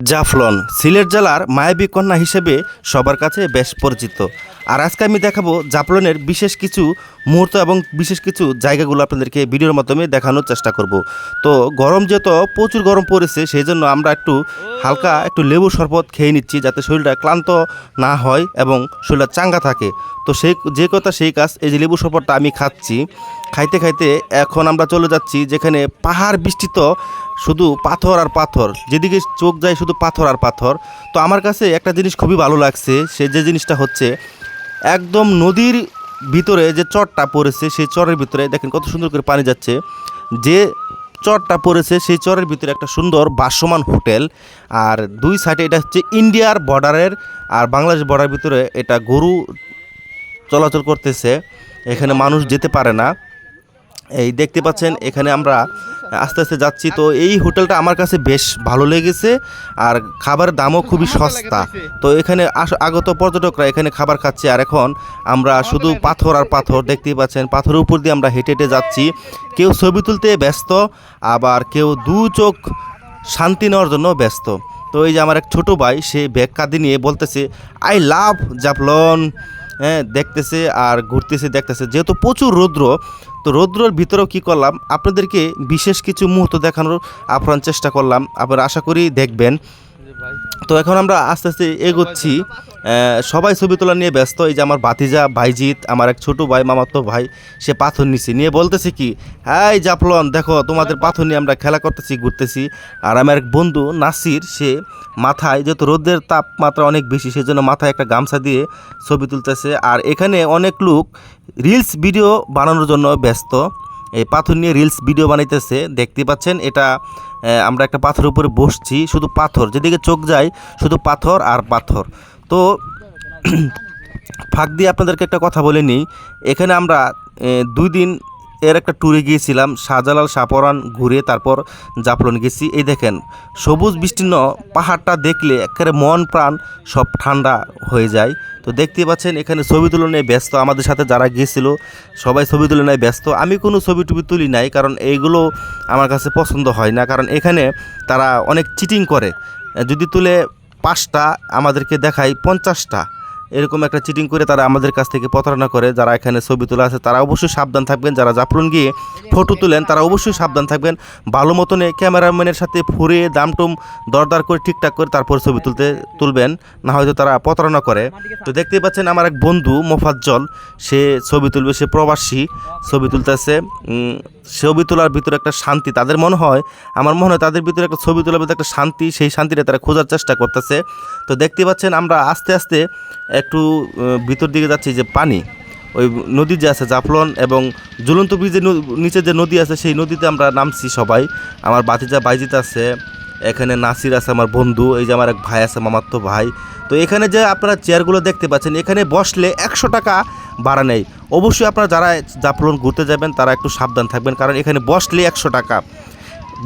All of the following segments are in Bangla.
জাফলন সিলেট জেলার মায়াবী কন্যা হিসেবে সবার কাছে বেশ পরিচিত। আর আজকে আমি দেখাবো জাফলনের বিশেষ কিছু মুহূর্ত এবং বিশেষ কিছু জায়গাগুলো আপনাদেরকে ভিডিওর মাধ্যমে দেখানোর চেষ্টা করব। তো গরম যেহেতু, প্রচুর গরম পড়েছে সেই জন্য আমরা একটু হালকা একটু লেবু শরবত খেয়ে নিচ্ছি যাতে শরীরটা ক্লান্ত না হয় এবং শরীরটা চাঙ্গা থাকে। তো সেই, যে কথা সেই কাজ, এই যে লেবু শরবতটা আমি খাচ্ছি। খাইতে খাইতে এখন আমরা চলে যাচ্ছি যেখানে পাহাড় বৃষ্টিত শুধু পাথর আর পাথর। যেদিকে চোখ যায় শুধু পাথর আর পাথর। তো আমার কাছে একটা জিনিস খুবই ভালো লাগছে, সে যে জিনিসটা হচ্ছে, একদম নদীর ভিতরে যে চরটা পড়েছে, সেই চরের ভিতরে দেখেন কত সুন্দর করে পানি যাচ্ছে। যে চরটা পড়েছে, সেই চরের ভিতরে একটা সুন্দর ভাসমান হোটেল। আর দুই সাইডে এটা হচ্ছে ইন্ডিয়ার বর্ডারের, আর বাংলাদেশ বর্ডারের ভিতরে এটা গরু চলাচল করতেছে। এখানে মানুষ যেতে পারে না। এই দেখতে পাচ্ছেন এখানে আমরা আস্তে আস্তে যাচ্ছি। তো এই হোটেলটা আমার কাছে বেশ ভালো লেগেছে আর খাবারের দামও খুবই সস্তা। তো এখানে আগত পর্যটকরা এখানে খাবার খাচ্ছে আর এখন আমরা শুধু পাথর আর পাথর দেখতেই পাচ্ছেন পাথরের উপর দিয়ে আমরা হেঁটে হেঁটে যাচ্ছি। কেউ ছবি তুলতে ব্যস্ত আবার কেউ দু চোখ শান্তি নেওয়ার জন্য ব্যস্ত। তো এই যে আমার এক ছোট ভাই সে ব্যাগ কাঁধে নিয়ে বলতেছে আই লাভ জাফলন। হ্যাঁ দেখতেছে আর ঘুরতেছে, দেখতেছে। যেহেতু প্রচুর রৌদ্র, তো রৌদ্রর ভিতরেও কি করলাম, আপনাদেরকে বিশেষ কিছু মুহূর্ত দেখানোর আপ্রাণ চেষ্টা করলাম। আবার আশা করি দেখবেন। তো এখন আমরা আস্তে আস্তে এগোচ্ছি। সবাই ছবি তোলা নিয়ে ব্যস্ত। এই যে আমার বাতিজা ভাইজিৎ, আমার এক ছোট ভাই, মামাতো ভাই, সে পাথর নিছে। নিয়ে বলতেছে কি হ্যাঁ জাফলন, দেখো, তোমাদের পাথর নিয়ে আমরা খেলা করতেছি, ঘুরতেছি। আর আমার এক বন্ধু, নাসির, সে মাথায়, যেহেতু রোদের তাপমাত্রা অনেক বেশি, সেজন্য মাথায় একটা গামছা দিয়ে ছবি তুলতেছে। আর এখানে অনেক লোক রিলস ভিডিও বানানোর জন্য ব্যস্ত। এই পাথর নিয়ে রিলস ভিডিও বানাইতেছে, দেখতে পাচ্ছেন? এটা আমরা একটা পাথরের উপরে বসছি, শুধু পাথর। যেদিকে চোখ যায়, শুধু পাথর আর পাথর। তো, ফাঁক দিয়ে আপনাদেরকে একটা কথা বলে নিই। এখানে আমরা দুই দিন এর একটা ট্যুরে গিয়েছিলাম, শাহজালাল সাপরান ঘুরে তারপর জাফলন গেছি। এই দেখেন, সবুজ বিস্তীর্ণ পাহাড়টা দেখলে একেবারে মন প্রাণ সব ঠান্ডা হয়ে যায়। তো দেখতে পাচ্ছেন, এখানে ছবি তুলনায় ব্যস্ত আমাদের সাথে যারা গিয়েছিল, সবাই ছবি তুলনায় ব্যস্ত। আমি কোনো ছবি টবি তুলি নাই, কারণ এইগুলো আমার কাছে পছন্দ হয় না। কারণ এখানে তারা অনেক চিটিং করে। যদি তুলে পাঁচটা, আমাদেরকে দেখায় পঞ্চাশটা। এরকম একটা চিটিং করে তারা আমাদের কাছ থেকে প্রতারণা করে, যারা এখানে ছবি তোলা আছে, তারা অবশ্যই সাবধান থাকবেন। যারা জাফরুন গিয়ে ফটো তুলেন, তারা অবশ্যই সাবধান থাকবেন। ভালো মতনে ক্যামেরাম্যানের সাথে ফুরে দামটুম দরদার করে, ঠিকঠাক করে তারপর ছবি তুলতে তুলবেন, না হয়তো তারা প্রতারণা করে। তো দেখতেই পাচ্ছেন, আমার এক বন্ধু মোফাজ্জল, সে ছবি তুলবে, সে প্রবাসী, ছবি তুলতেছে ছবি তোলার ভিতরে একটা শান্তি। তাদের মনে হয়, আমার মনে হয় তাদের ভিতরে একটা ছবি তোলার ভিতরে একটা শান্তি, সেই শান্তিটা তারা খোঁজার চেষ্টা করতেছে। তো দেখতে পাচ্ছেন আমরা আস্তে আস্তে একটু ভিতর দিকে যাচ্ছি যে পানি, ওই নদী যে আছে জাফলন এবং ঝুলন্ত ব্রিজের নিচে যে নদী আছে, সেই নদীতে আমরা নামছি সবাই। আমার বাতিজা বাইজিত আছে এখানে নাসির আছে আমার বন্ধু, এই যে আমার এক ভাই আছে মামাতো ভাই। তো এখানে যে আপনারা চেয়ারগুলো দেখতে পাচ্ছেন, এখানে বসলে একশো টাকা ভাড়া নেই। অবশ্যই আপনারা যারা জাফলন ঘুরতে যাবেন, তারা একটু সাবধান থাকবেন, কারণ এখানে বসলে একশো টাকা।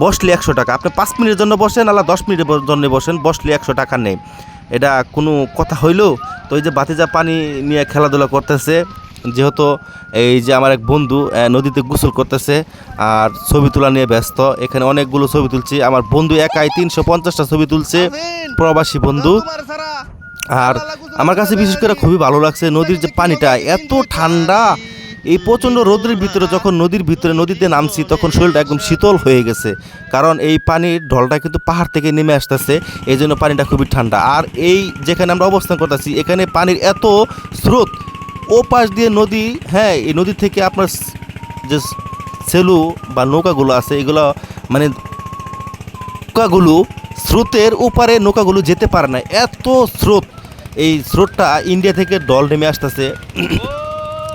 বসলে একশো টাকা। আপনি পাঁচ মিনিটের জন্য বসেন আলা দশ মিনিটের জন্য বসেন, বসলে একশো টাকা নেই। এটা কোনো কথা হইল? তো এই যে বাতিজা পানি নিয়ে খেলাধুলা করতেছে যেহেতু এই যে আমার এক বন্ধু নদীতে গোসল করতেছে আর ছবি তোলা নিয়ে ব্যস্ত। এখানে অনেকগুলো ছবি তুলছি। আমার বন্ধু একাই তিনশো পঞ্চাশটা ছবি তুলছে। প্রবাসী বন্ধু। আর আমার কাছে বিশেষ করে খুবই ভালো লাগছে নদীর যে পানিটা এত ঠান্ডা। এই প্রচণ্ড রোদের ভিতরে যখন নদীর ভিতরে নদীতে নামছি তখন শরীরটা একদম শীতল হয়ে গেছে। কারণ এই পানির ঢলটা কিন্তু পাহাড় থেকে নেমে আসতেছে। এই জন্য পানিটা খুবই ঠান্ডা। আর এই যেখানে আমরা অবস্থান করতেছি এখানে পানির এত স্রোত ও পাশ দিয়ে নদী হ্যাঁ এই নদী থেকে আপনার যে সেলু বা নৌকাগুলো আছে, এগুলো মানে নৌকাগুলো স্রোতের ওপারে নৌকাগুলো যেতে পারে না। এত স্রোত, এই স্রোতটা ইন্ডিয়া থেকে ডল নেমে আসতেছে।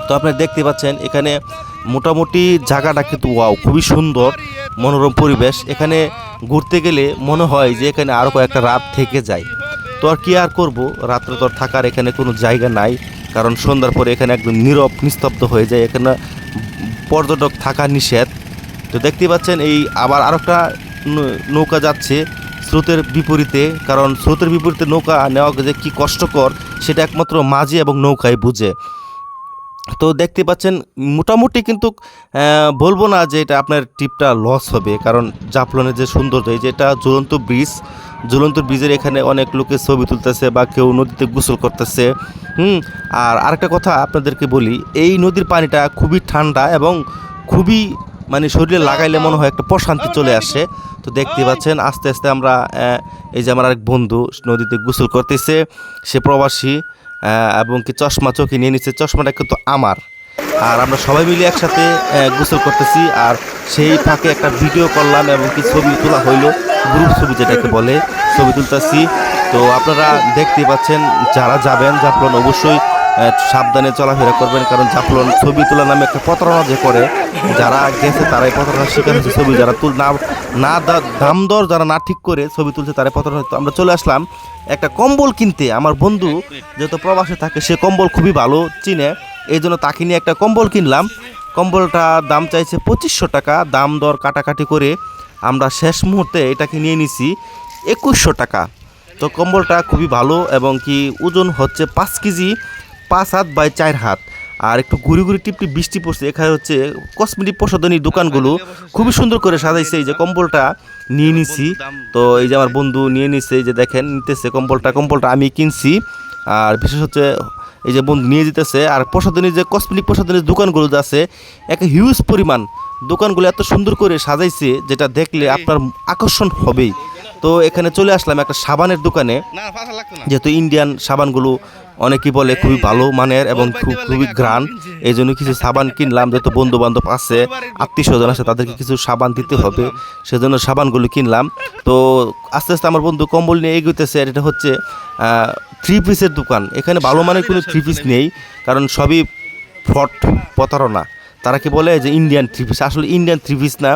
তো আপনারা দেখতে পাচ্ছেন, এখানে মোটামুটি জায়গাটা কিন্তু ওয়াও, খুবই সুন্দর, মনোরম পরিবেশ। এখানে ঘুরতে গেলে মনে হয় যে এখানে আরও কয়েকটা রাত থেকে যায়। তো আর কি আর করব? রাত্রে তো থাকার এখানে কোনো জায়গা নাই। কারণ সন্ধ্যার পরে এখানে একদম নীরব, নিস্তব্ধ হয়ে যায়। এখানে পর্যটক থাকা নিষেধ। তো দেখতে পাচ্ছেন, এই আবার আরেকটা নৌকা যাচ্ছে স্রোতের বিপরীতে। কারণ স্রোতের বিপরীতে নৌকা নেওয়া যে কি কষ্টকর, সেটা একমাত্র মাঝি এবং নৌকায় বুঝে। তো দেখতে পাচ্ছেন, মোটামুটি কিন্তু বলব না যে এটা আপনার ট্রিপটা লস হবে। কারণ জাফলনের যে সৌন্দর্য, এই যে এটা ঝুলন্ত ব্রিজ ঝুলন্ত ব্রিজের এখানে অনেক লোকে ছবি তুলতেছে বা কেউ নদীতে গোসল করতেছে। হুম, আর আরেকটা কথা আপনাদেরকে বলি, এই নদীর পানিটা খুবই ঠান্ডা এবং খুবই মানে শরীরে লাগাইলে মনে হয় একটা প্রশান্তি চলে আসে। তো দেখতে পাচ্ছেন, আস্তে আস্তে আমরা এই যে আমার আরেক বন্ধু নদীতে গোসল করতেছে, সে প্রবাসী এবং কি চশমা চোখে নিয়ে নিচ্ছে, চশমাটা কিন্তু আমার। আর আমরা সবাই মিলে একসাথে গোসল করতেছি। আর সেই ফাঁকে একটা ভিডিও করলাম এবং কি ছবি তোলা হইল, গ্রুপ ছবি যেটাকে বলে, ছবি তুলতেছি। তো আপনারা দেখতে পাচ্ছেন, যারা যাবেন জাফলন অবশ্যই সাবধানে চলাফেরা করবেন, কারণ জাফলন ছবি তোলা নামে একটা প্রতারণা যে করে, যারা গেছে তারাই প্রতারণার শিকার হয়েছে। ছবি যারা তুল, না না দাম দর যারা না ঠিক করে ছবি তুলছে তারাই প্রতারণা আমরা চলে আসলাম একটা কম্বল কিনতে। আমার বন্ধু যেহেতু প্রবাসে থাকে সে কম্বল খুবই ভালো চিনে। এই জন্য তাকে নিয়ে একটা কম্বল কিনলাম। কম্বলটা দাম চাইছে পঁচিশশো টাকা, দাম দর কাটাকাটি করে আমরা শেষ মুহূর্তে এটাকে নিয়ে নিছি একুশশো টাকা। তো কম্বলটা খুবই ভালো এবং কি ওজন হচ্ছে পাঁচ কেজি, পাঁচ হাত বাই চার হাত। আর একটু ঘুরি ঘুরি টিপটি বৃষ্টি পড়ছে, এখানে হচ্ছে কসমেটিক প্রসাধনী দোকানগুলো খুবই সুন্দর করে সাজাইছে। এই যে কম্বলটা নিয়ে নিছি। তো এই যে আমার বন্ধু নিয়ে নিছে, এই যে দেখেন, নিতেছে কম্বলটা। কম্বলটা আমি কিনছি। আর বিশেষ হচ্ছে এই যে বন্ধু নিয়ে যেতেছে আর প্রসাধনী যে কসমেটিক প্রসাধনীর দোকানগুলো যে আছে এক হিউজ পরিমাণ। দোকানগুলো এত সুন্দর করে সাজাইছে যেটা দেখলে আপনার আকর্ষণ হবেই। তো এখানে চলে আসলাম একটা সাবানের দোকানে। যেহেতু ইন্ডিয়ান সাবানগুলো অনেকেই বলে খুবই ভালো মানের এবং খুব খুবই গ্রান। এই জন্য কিছু সাবান কিনলাম যেহেতু বন্ধু বান্ধব আছে আত্মীয় স্বজন আছে তাদেরকে কিছু সাবান দিতে হবে। সেজন্য সাবানগুলো কিনলাম। তো আস্তে আস্তে আমার বন্ধু কম্বল নিয়ে এগোতেছে আর এটা হচ্ছে থ্রি পিসের দোকান। এখানে ভালো মানের কোনো থ্রি পিস নেই। কারণ সবই ফ্রড প্রতারণা। তারা কি বলে যে ইন্ডিয়ান থ্রি পিস আসলে ইন্ডিয়ান থ্রি পিস না।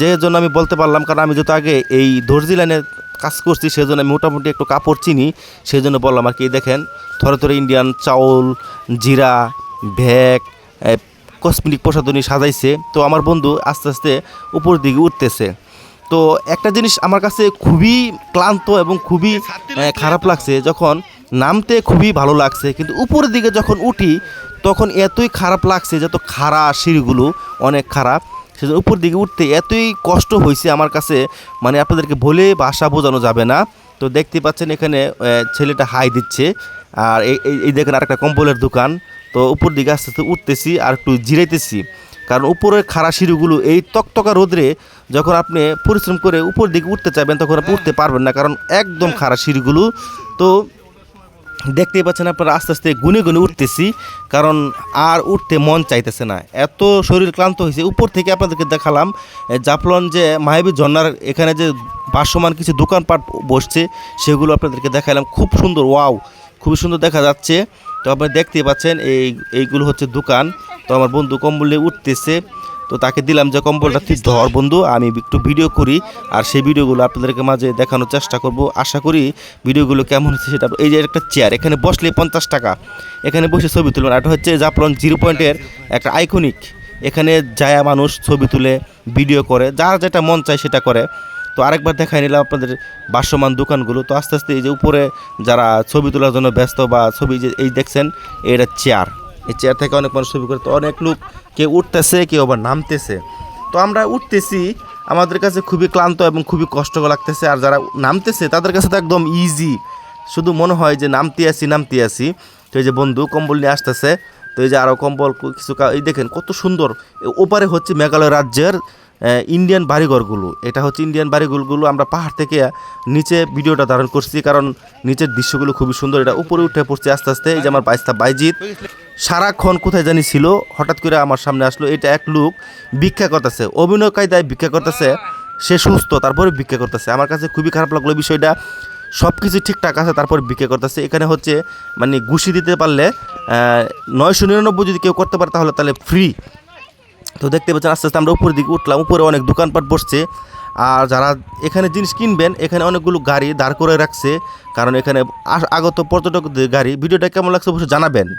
যে জন্য আমি বলতে পারলাম কারণ আমি যেহেতু আগে এই দর্জি লাইনে কাজ করছি সেজন্য আমি মোটামুটি একটু কাপড় চিনি। সেই জন্য বললাম আর কি দেখেন থরে থরে ইন্ডিয়ান চাউল জিরা ভ্যাগ কসমেটিক প্রসাধনী সাজাইছে। তো আমার বন্ধু আস্তে আস্তে উপর দিকে উঠতেছে। তো একটা জিনিস আমার কাছে খুবই ক্লান্ত এবং খুবই খারাপ লাগছে যখন নামতে খুবই ভালো লাগছে, কিন্তু উপরের দিকে যখন উঠি, তখন এতই খারাপ লাগছে যত খাড়া সিঁড়িগুলো অনেক খারাপ। সেজন্য উপর দিকে উঠতে এতই কষ্ট হয়েছে আমার কাছে মানে আপনাদেরকে বলে ভাষা বোঝানো যাবে না। তো দেখতে পাচ্ছেন এখানে ছেলেটা হাই দিচ্ছে। আর এই দেখেন আরেকটা কম্বলের দোকান। তো উপর দিকে আস্তে আস্তে উঠতেছি আর একটু জিরাইতেছি। কারণ উপরের খাড়া সিঁড়িগুলো এই তকতকা রোদ্রে যখন আপনি পরিশ্রম করে উপর দিকে উঠতে চাইবেন, তখন আপনি উঠতে পারবেন না কারণ একদম খাড়া সিঁড়িগুলো। তো দেখতেই পাচ্ছেন আপনারা আস্তে আস্তে গুনে গুনে উঠতেছি, কারণ আর উঠতে মন চাইতেছে না। এত শরীর ক্লান্ত হয়েছে, উপর থেকে আপনাদেরকে দেখালাম জাফলন যে মায়াবী ঝর্ণার এখানে যে ভাসমান কিছু দোকানপাট বসছে, সেগুলো আপনাদেরকে দেখালাম। খুব সুন্দর, ওয়াও, খুবই সুন্দর দেখা যাচ্ছে। তো আপনারা দেখতেই পাচ্ছেন, এই, এইগুলো হচ্ছে দোকান। তো আমার বন্ধু কম্বল উঠতেছে, তো তাকে দিলাম যে কম্বলটা, তুই ধর বন্ধু, আমি একটু ভিডিও করি, আর সেই ভিডিওগুলো আপনাদেরকে মাঝে দেখানোর চেষ্টা করব। আশা করি ভিডিওগুলো কেমন হচ্ছে সেটা, এই যে একটা চেয়ার এখানে বসলে পঞ্চাশ টাকা। এখানে বসে ছবি তুলবেন এটা হচ্ছে জাফলন জিরো পয়েন্টের একটা আইকনিক এখানে যায়া মানুষ ছবি তুলে ভিডিও করে, যার যেটা মন চায় সেটা করে। তো আরেকবার দেখাই নিলাম আপনাদের ভাসমান দোকানগুলো। তো আস্তে আস্তে এই যে উপরে যারা ছবি তোলার জন্য ব্যস্ত বা ছবি যে এই দেখছেন, এটা চেয়ার এই চেয়ার থেকে অনেক মানুষ ছবি করে তো অনেক লোক কেউ উঠতেছে কেউ আবার নামতেছে। তো আমরা উঠতেছি, আমাদের কাছে খুবই ক্লান্ত এবং খুবই কষ্টকর লাগতেছে, আর যারা নামতেছে, তাদের কাছে তো একদম ইজি শুধু মনে হয় যে নামতে আসি নামতে আসি তো এই যে বন্ধু, কম্বল নিয়ে আসতেছে। তো এই যে আরও কম্বল কিছু এই দেখেন, কত সুন্দর। ওপারে হচ্ছে মেঘালয় রাজ্যের ইন্ডিয়ান বাড়িঘরগুলো। এটা হচ্ছে ইন্ডিয়ান বাড়িঘরগুলো। আমরা পাহাড় থেকে নিচে ভিডিওটা ধারণ করছি, কারণ নিচের দৃশ্যগুলো খুবই সুন্দর। এটা উপরে উঠে পড়ছে আস্তে আস্তে। এই যে আমার বাইস্তা বাইজিৎ। সারাক্ষণ কোথায় জানি ছিল, হঠাৎ করে আমার সামনে আসলো, এটা এক লোক ভিক্ষা করতেছে। অভিনয় কায়দায় ভিক্ষা করতেছে, সে সুস্থ, তারপরে ভিক্ষা করতেছে। আমার কাছে খুবই খারাপ লাগল বিষয়টা। সব কিছু ঠিকঠাক আছে, তারপর বিক্রি করতেছে। এখানে হচ্ছে মানে ঘুষি দিতে পারলে নয়শো নিরানব্বই যদি কেউ করতে পারে, তাহলে তাহলে ফ্রি তো দেখতে পাচ্ছেন, আস্তে আস্তে আমরা উপরের দিকে উঠলাম। উপরে অনেক দোকানপাট বসছে। আর যারা এখানে জিনিস কিনবেন, এখানে অনেকগুলো গাড়ি দাঁড় করে রাখছে। কারণ এখানে আগত পর্যটকদের গাড়ি। ভিডিওটা কেমন লাগছে অবশ্যই জানাবেন।